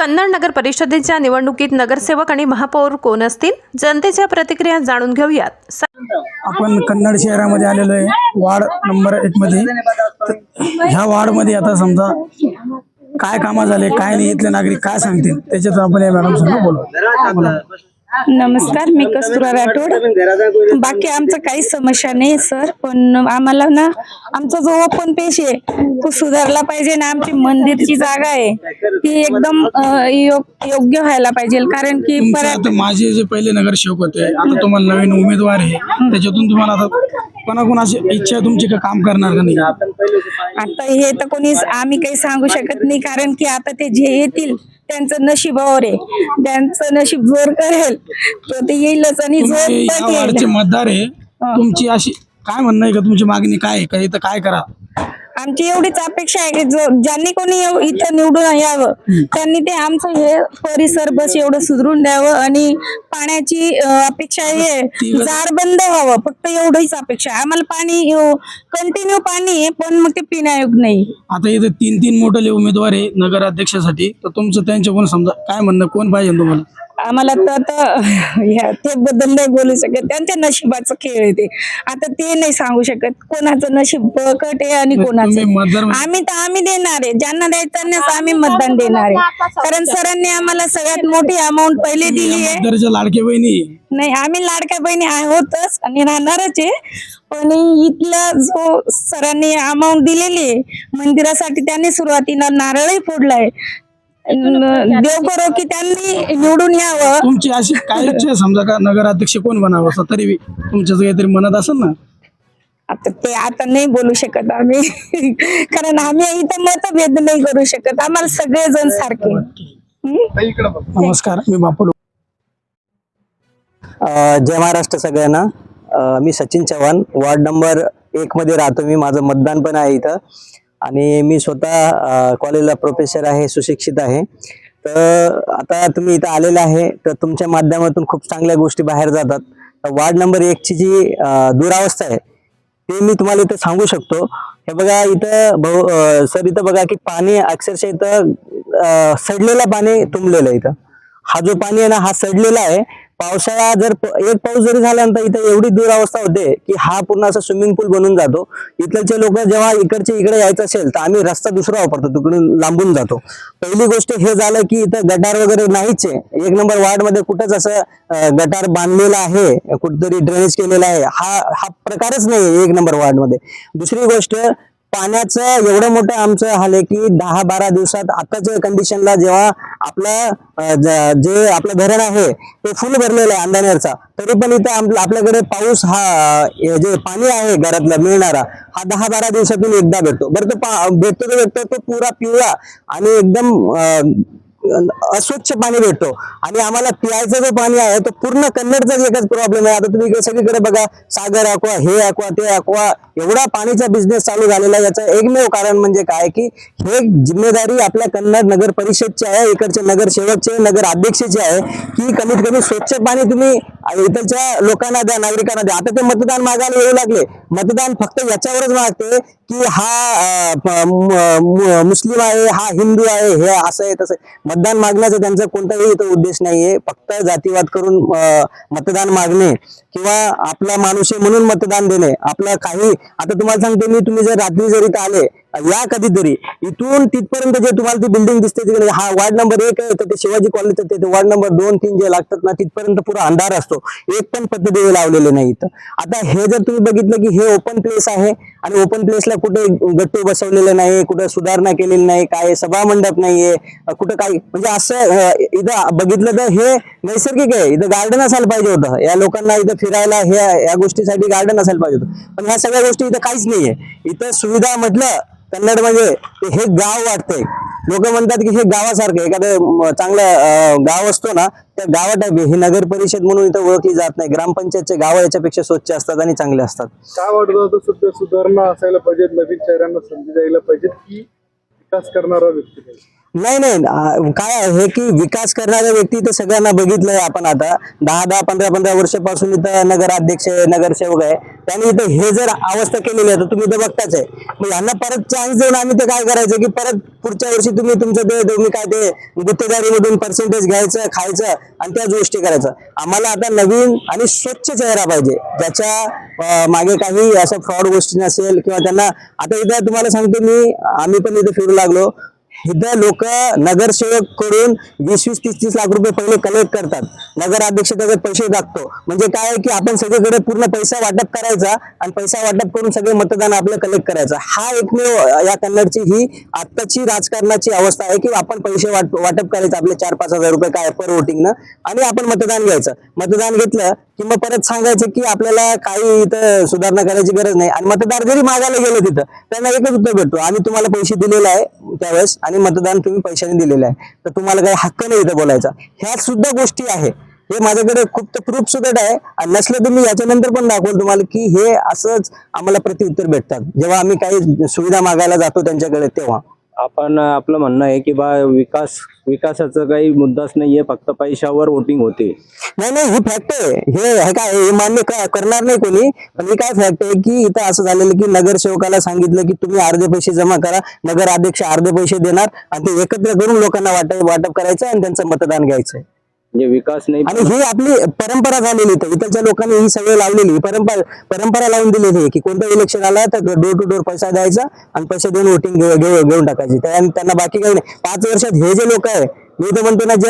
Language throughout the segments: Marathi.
कन्नड नगर परिषदेच्या निवडणुकीत नगरसेवक आणि महापौर कोण असतील? जनतेच्या प्रतिक्रिया जाणून घेऊयात. आपण कन्नड शहरामध्ये आलेलो आहे. वार्ड नंबर एक मध्ये. ह्या ह्या वार्डमध्ये आता समजा काय कामं झाले काय नाही इथले नागरिक काय सांगतील त्याच्यात आपण या मॅडम समोर बोलू. नमस्कार मी कस्तुरा राठोड. बाकी आमचं काही समस्या नाही सर पण आम्हाला ना आमचा जो ओपन पेश आहे तो सुधारला पाहिजे ना आमची मंदिरची जागा आहे. ती एकदम योग्य व्हायला पाहिजे कारण की परत माझे जे पहिले नगरसेवक होते आता तुम्हाला नवीन उमेदवार आहे त्याच्यातून तुम्हाला आता कोणाकोणाची इच्छा तुमची का काम करणार का नाही? आता हे तर कोणीच आम्ही काही सांगू शकत नाही कारण की आता ते जे येतील त्यांचं नशिबावर आहे. त्यांचं नशीब जोर करेल तर ते येईलच आणि जोर तुम्ही या पण वार्डचे येईल मतदार आहे. तुमची अशी काय म्हणणं आहे का? तुमची मागणी काय आहे? का इथं काय करा? आमची एवढीच अपेक्षा आहे की जो ज्यांनी कोणी इथं निवडून यावं त्यांनी ते आमचं हे परिसर बस एवढं सुधरून द्यावं आणि पाण्याची अपेक्षा आहे. ती- जार बंद व्हावं फक्त एवढीच अपेक्षा. आहे आम्हाला पाणी कंटिन्यू पाणी आहे पण मग ते पिण्यायोग नाही. आता इथे तीन तीन मोठे उमेदवार आहे नगराध्यक्षासाठी. तर तुमचं त्यांच्याकडून समजा काय म्हणणं कोण पाहिजे तुम्हाला? आम्हाला तर आता ह्या ते बद्दल नाही बोलू शकत. त्यांच्या नशिबाचं खेळ आहे ते. आता ते नाही सांगू शकत कोणाचं नशीब बळकट आहे आणि कोणाचं आम्ही तर आम्ही देणार आहे. ज्यांना द्यायचं त्यांनाच आम्ही मतदान देणार आहे. कारण सरांनी आम्हाला सगळ्यात मोठी अमाऊंट पहिले दिली आहे. लाडके बहिणी. नाही आम्ही लाडक्या बहिणी आहोतच आणि राहणारच आहे. पण इथला जो सरांनी अमाऊंट दिलेली आहे मंदिरासाठी त्यांनी सुरुवातीला नारळही फोडलाय न- देव करो की त्यांनी निवडून यावं. तुमची अशी काय इच्छा आहे समजा का नगराध्यक्ष कोण बनावं असं तरी बी तुमच्या काहीतरी मनात असेल ना? आता ते आता नाही बोलू शकत आम्ही. कारण आम्ही इथं मतभेद नाही करू शकत. आम्हाला सगळेजण सारखे? नमस्कार मी बापू अ, जय महाराष्ट्र सगळ्यांना. अ, मी सचिन चव्हाण. वार्ड नंबर एक मध्ये राहतो मी. माझं मतदान पण आहे इथं. आणि मी स्वतः कॉलेजला प्रोफेसर आहे सुशिक्षित आहे. तर आता तुम्ही इथं आलेला आहे तर तुमच्या माध्यमातून खूप चांगल्या गोष्टी बाहेर जातात. तर वार्ड नंबर एकची जी दुरावस्था आहे ते मी तुम्हाला इथं सांगू शकतो. हे बघा इथं भाऊ सर इथं बघा की पाणी अक्षरशः इथं सडलेला सडलेलं पाणी तुंबलेलं आहे इथं. हा जो पाणी आहे ना हा सडलेला आहे. पावसाळा जर एक पाऊस जरी झाल्यानंतर इथं एवढी दुरावस्था होते की हा पूर्ण असा स्विमिंग पूल बनून जातो. इथलचे लोक जेव्हा इकडचे इकडे यायचं असेल तर आम्ही रस्ता दुसरा वापरतो तिकडून लांबून जातो. पहिली गोष्ट हे झालं की इथं गटार वगैरे नाहीच आहे. एक नंबर वार्डमध्ये कुठंच असं गटार बांधलेला आहे कुठेतरी ड्रेनेज केलेला आहे. हा हा प्रकारच नाही एक नंबर वार्डमध्ये. दुसरी गोष्ट पाण्याचं एवढं मोठं आमचं हाल आहे की दहा बारा दिवसात आताच्या कंडिशनला जेव्हा आपलं ज- जे आपलं धरण आहे ते फुल भरलेलं आहे अंधानेरचा. तरी पण इथं आपलं- आपल्याकडे पाऊस हा जे पाणी आहे घरातलं मिळणारा हा दहा बारा दिवसातून एकदा भेटतो. बरं तो पा- भेटतो तो भेटतो तो पुरा पिवळा आणि एकदम अस्वच्छ पाणी भेटतो. आणि आम्हाला प्यायचं जो पाणी आहे तो पूर्ण कन्नडचाच एकच प्रॉब्लेम आहे. आता तुम्ही इकडे सगळीकडे बघा सागर अक्वा हे अक्वा ते अक्वा एवढा पाणीचा बिझनेस चालू झालेला आहे. याचं एकमेव कारण म्हणजे काय की हे जिम्मेदारी आपल्या कन्नड नगर परिषदची आहे इकडचे नगरसेवकचे नगर अध्यक्षाची आहे की कमीत कमी स्वच्छ पाणी तुम्ही इकडच्या लोकांना द्या नागरिकांना द्या. आता ते मतदान मागायला येऊ लागले. मतदान फक्त याच्यावरच मागते की हा मुस्लिम आहे हा हिंदू आहे हे असं आहे तसं मतदान मागण्याचा त्यांचा कोणताही इथं उद्देश नाहीये. फक्त जातीवाद करून मतदान मागणे किंवा आपला माणूस आहे म्हणून मतदान देणे. आपलं काही आता तुम्हाला सांगते मी तुम्ही जर रात्री जर इथं आले या कधीतरी. इथून तिथपर्यंत जे तुम्हाला ती बिल्डिंग दिसते तिकडे हा वार्ड नंबर एक आहे तर ते शिवाजी कॉलेज ते वार्ड नंबर दोन तीन जे लागतात ना तिथपर्यंत पुरा अंधार असतो. एक पण पद्धती लावलेले नाही इथं. आता हे जर तुम्ही बघितलं की हे ओपन प्लेस आहे आणि ओपन प्लेसला कुठे गट्टू बसवलेले नाही कुठे सुधारणा केलेली नाही काय सभा मंडप नाहीये कुठं काही म्हणजे असं इथं बघितलं तर हे नैसर्गिक आहे. इथं गार्डन असायला पाहिजे होतं. या लोकांना इथं फिरायला हे या गोष्टीसाठी गार्डन असायला पाहिजे होतं. पण ह्या सगळ्या गोष्टी इथं काहीच नाहीये. इथं सुविधा म्हटलं कन्नड म्हणजे हे गाव वाटतंय लोक म्हणतात की हे गावासारखं एखादं चांगलं गाव असतो ना त्या गावा टाईप हे नगर परिषद म्हणून इथं ओळखली जात नाही. ग्रामपंचायतचे गाव याच्यापेक्षा स्वच्छ असतात आणि चांगले असतात. काय वाटत सुधारणा असायला पाहिजे नवीन शहरांना संधी द्यायला पाहिजे की विकास करणारा व्यक्ती पाहिजे? नाही नाही काय आहे की विकास करणाऱ्या व्यक्ती तर सगळ्यांना बघितलंय आपण आता. दहा दहा पंधरा पंधरा वर्षापासून इथं नगराध्यक्ष आहे नगरसेवक आहे. त्यांनी इथं हे जर अवस्था केलेली आहे तर तुम्ही इथं बघताच आहे. मग यांना परत चान्स देऊन आम्ही ते काय करायचं की परत पुढच्या वर्षी तुम्ही तुमचं ते तुम्ही काय ते गुत्तेदारीमधून पर्सेंटेज घ्यायचं खायचं आणि त्याच गोष्टी करायचं. आम्हाला आता नवीन आणि स्वच्छ चेहरा पाहिजे. ज्याच्या मागे काही असं फ्रॉड गोष्टी नसेल किंवा त्यांना आता इथं तुम्हाला सांगतो मी आम्ही पण इथे फिरू लागलो. इथं लोक नगरसेवककडून वीस वीस तीस तीस लाख रुपये पहिले कलेक्ट करतात. नगराध्यक्ष त्याच्यात पैसे टाकतो म्हणजे काय आहे की आपण सगळीकडे पूर्ण पैसा वाटप करायचा आणि पैसा वाटप करून सगळे मतदान आपलं कलेक्ट करायचं. हा एकमेव या कन्नडची ही आत्ताची राजकारणाची अवस्था आहे की आपण पैसे वाट वाटप करायचं. आपले चार पाच हजार रुपये काय पर वोटिंगनं आणि आपण मतदान घ्यायचं. मतदान घेतलं की मग परत सांगायचं की आपल्याला काही इथं सुधारणा करायची गरज नाही. आणि मतदार जरी मागायला गेले तिथं त्यांना एकच उत्तर भेटतो. आम्ही तुम्हाला पैसे दिलेले आहे त्यावेळेस. आणि मतदान तुम्ही पैशाने दिलेलं आहे. तर तुम्हाला काही हक्क नाही इथं बोलायचा. ह्या सुद्धा गोष्टी आहे. हे माझ्याकडे खूप प्रूफ सुद्धा आहे. आणि नसलं तुम्ही याच्यानंतर पण दाखवल तुम्हाला की हे असंच आम्हाला प्रत्युत्तर भेटतात. जेव्हा आम्ही काही सुविधा मागायला जातो त्यांच्याकडे तेव्हा. आपण आपलं म्हणणं आहे की बा विकास विकासाचा काही मुद्दाच नाहीये फक्त पैशावर वोटिंग होते. नाही नाही ही फॅक्ट आहे. हे हे काय हे मान्य क- करणार नाही कोणी. पण ही काय फॅक्ट आहे की इथं असं झालेलं की नगरसेवकाला सांगितलं की तुम्ही अर्धे पैसे जमा करा नगर अध्यक्ष अर्धे पैसे देणार आणि ते एकत्र करून लोकांना वाटप वाटप करायचं आणि त्यांचं मतदान घ्यायचं. म्हणजे विकास नाही. आणि ही आपली परंपरा झालेली इथं इथलच्या लोकांनी ही सगळं लावलेली. परंपरा परंपरा लावून दिलेली आहे की कोणतं इलेक्शन आलं तर डोर टू डोर पैसा द्यायचा आणि पैसे देऊन वोटिंग घेऊन टाकायची. त्यांना बाकी काही नाही. पाच वर्षात हे जे लोक आहे मी तर म्हणतो ना जे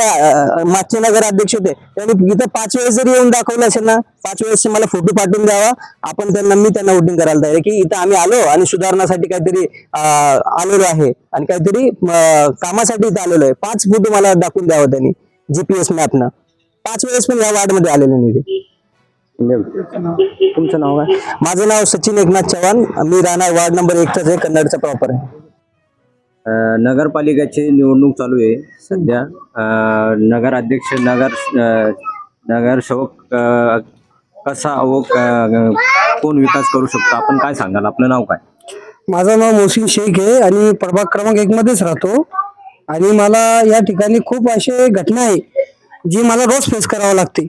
मागचे नगर अध्यक्ष होते त्यांनी इथं पाच वेळेस जरी येऊन दाखवलं असेल ना पाच वेळेस मला फोटो पाठवून द्यावा. आपण त्यांना मी त्यांना वोटिंग करायला तयार की इथं आम्ही आलो आणि सुधारणासाठी काहीतरी आलेलो आहे. आणि काहीतरी कामासाठी इथं आलेलो आहे. पाच फोटो मला दाखवून द्यावा त्यांनी. जीपीएस मॅपनं पाच वेळेस पण या वार्डमध्ये आलेले. म्हणजे तुमचं नाव काय? माझं नाव सचिन एकनाथ चव्हाण. मी राहणार वार्ड नंबर एकचाच आहे कन्नडचा प्रॉपर आहे. अं, नगरपालिकेची निवडणूक चालू आहे सध्या. अं, नगराध्यक्ष नगर अं, नगरसेवक अं, कसा व कोण विकास करू शकतो? आपण काय सांगाल? आपलं नाव काय? माझं नाव मोहसिन शेख आहे आणि प्रभाग क्रमांक एक मध्येच राहतो. आणि मला या ठिकाणी खूप असे घटना आहे जी मला रोज फेस करावं लागते.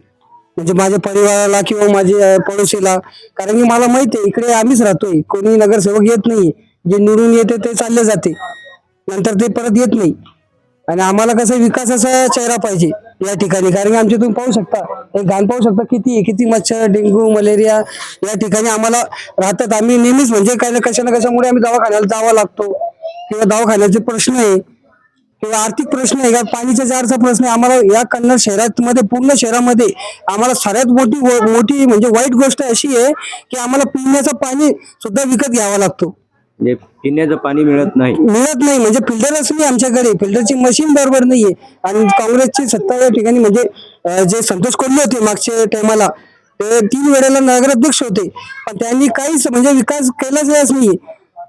म्हणजे माझ्या परिवाराला किंवा माझ्या पडोशीला. कारण की मला माहिती आहे इकडे आम्हीच राहतोय. कोणी नगरसेवक येत नाही. जे निवडून येते ते चालले जाते. नंतर ते परत येत नाही. आणि आम्हाला कसं विकासाचा चेहरा पाहिजे या ठिकाणी. कारण की आमच्या तुम्ही पाहू शकता हे घाण पाहू शकता किती आहे किती मच्छर डेंग्यू मलेरिया या ठिकाणी आम्हाला राहतात. आम्ही नेहमीच म्हणजे काही ना कशा ना कशामुळे आम्ही दवाखान्याला जावा लागतो. किंवा दवाखान्याचे प्रश्न आहे. किंवा आर्थिक प्रश्न आहे का? पाणीच्या जारचा प्रश्न आहे. आम्हाला या कन्नड शहरात मध्ये पूर्ण शहरामध्ये आम्हाला सगळ्यात मोठी मोठी म्हणजे वाईट गोष्ट अशी आहे की आम्हाला पिण्याचं पाणी सुद्धा विकत घ्यावं लागतो. म्हणजे पिण्याचं पाणी मिळत नाही. मिळत नाही. म्हणजे फिल्टरच नाही आमच्याकडे. फिल्टरची मशीन बरोबर नाहीये. आणि काँग्रेसची सत्ता या ठिकाणी म्हणजे जे संतोष कोल्हे होते मागच्या टायमाला ते तीन वेळेला नगराध्यक्ष होते. पण त्यांनी काहीच म्हणजे विकास केलाच नाहीये.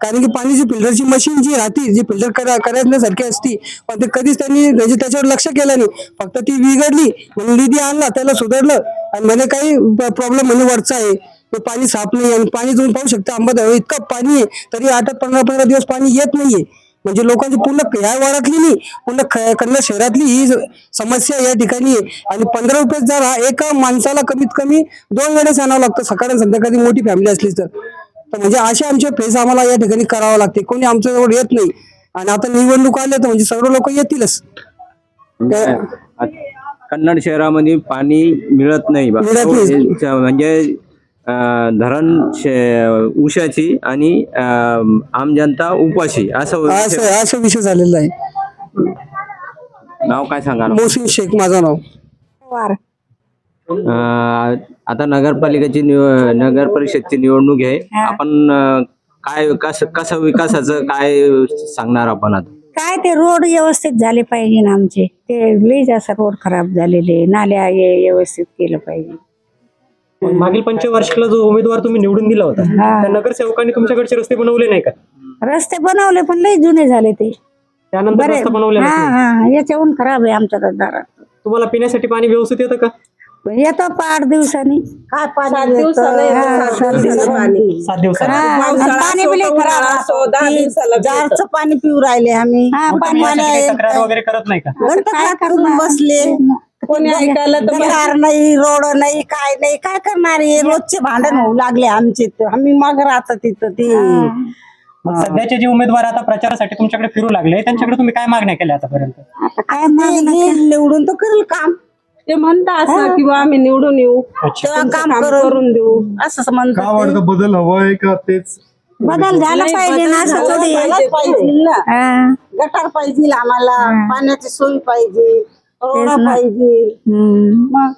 कारण की पाण्याची फिल्टरची मशीन जी राहते जी फिल्टर करा करण्यासारखी असती पण ते कधीच त्यांनी म्हणजे त्याच्यावर लक्ष केलं नाही. फक्त ती बिघडली म्हणून निधी आणला त्याला सुधारलं आणि म्हणे काही प्रॉब्लेम म्हणे वरचा आहे. पाणी साफ नाही आणि पाणी तुम्ही पाहू शकता अंबादावर इतकं पाणी आहे तरी आठ आठ पंधरा पंधरा दिवस पाणी येत नाहीये. म्हणजे लोकांची पूर्ण ह्या वाड्यातली नाही पूर्ण ख- कन्नड शहरातली ही समस्या या ठिकाणी आहे. आणि पंधरा रुपये जरा एका माणसाला कमीत कमी दोन वेळेस आणावं लागतं सकाळ संध्याकाळी मोठी फॅमिली असली तर. तर म्हणजे असे आमचे फेस आम्हाला या ठिकाणी करावं लागते. कोणी आमच्याजवळ येत नाही. आणि आता निवडणूक आल्या तर म्हणजे सर्व लोक येतीलच. म्हणजे कन्नड शहरामध्ये पाणी मिळत नाही म्हणजे धरण उशाची आणि आम जनता उपाशी असं असं विषय. झालेला आहे. नाव काय सांगा मोहसिन शेख माझं नाव. आता नगरपालिकेची निव- नगर परिषदची निवडणूक आहे. आपण अं, काय विकास कसं विकासाचं काय सांगणार आपण आता? काय ते रोड व्यवस्थित झाले पाहिजे ना आमचे. ते लई जास्त रोड खराब झालेले नाल्या हे व्यवस्थित केलं पाहिजे. मग मागील पंचवार्षिकला जो उमेदवार तुम्ही निवडून दिला होता त्या नगरसेवकांनी तुमच्याकडचे रस्ते बनवले नाही का? रस्ते बनवले पण लई जुने झाले ते. त्यानंतर बरे. रस्ता बनवले हा नाही. हा याच्याहून खराब आहे आमच्या दारात. तुम्हाला पिण्यासाठी पाणी व्यवस्थित येतं का? पण येतो आठ दिवसांनी. काय पाणी येतं. हा, सात दिवसांनी सात दिवसात हा, आणि पाणी खराब. जारचं पाणी पिऊ राहिले आम्ही. हा, पाणी तुम्ही अशी काही तक्रार वगैरे करत नाही का? काय करून? बसले? कोणी ऐकायला तर नाही रोड नाही काय नाही काय करणार आहे? रोजचे भांडण होऊ लागले आमचे तर. आम्ही मग राहतो तिथं ते. मग सध्याचे जे उमेदवार आता प्रचारासाठी तुमच्याकडे फिरू लागले त्यांच्याकडे तुम्ही काय मागण्या केल्या आतापर्यंत? काय नाही हे निवडून तर करेल काम. ते म्हणतात असं किंवा आम्ही निवडून येऊ. काम करून देऊ. असं म्हणतात ते. बदल हवाय का तेच? बदल झाला पाहिजे ना असं थोडी आहे. झालाच पाहिजे. ना हा, गटार पाहिजे आम्हाला पाण्याची सोय पाहिजे रोड. पाहिजे. हम्म. मग.